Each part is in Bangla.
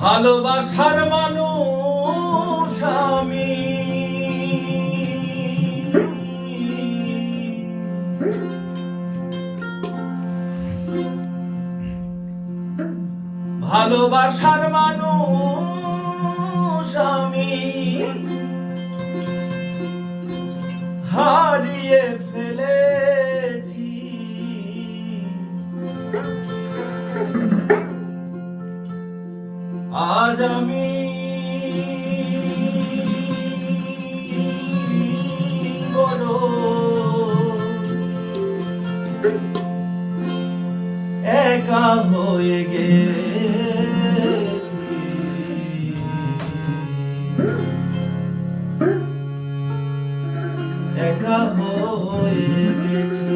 ভালোবাসার মানুষ আমি। ভালোবাসার মানুষ আমি। হারিয়ে আজ আমি একা হয়ে গেছি। একা হয়ে গেছি।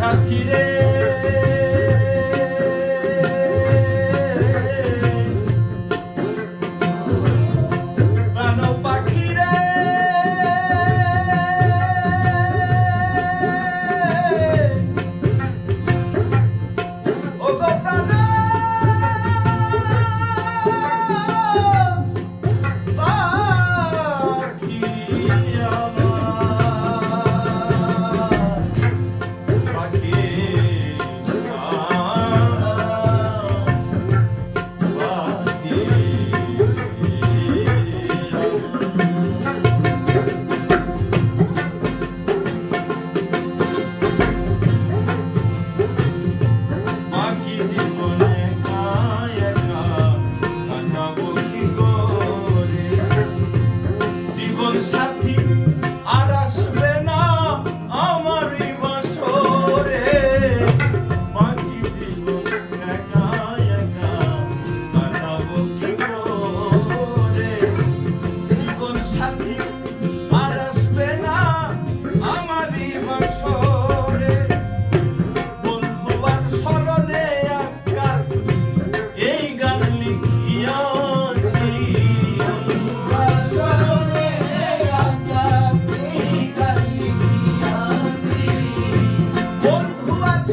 সাথী রে।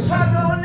turn on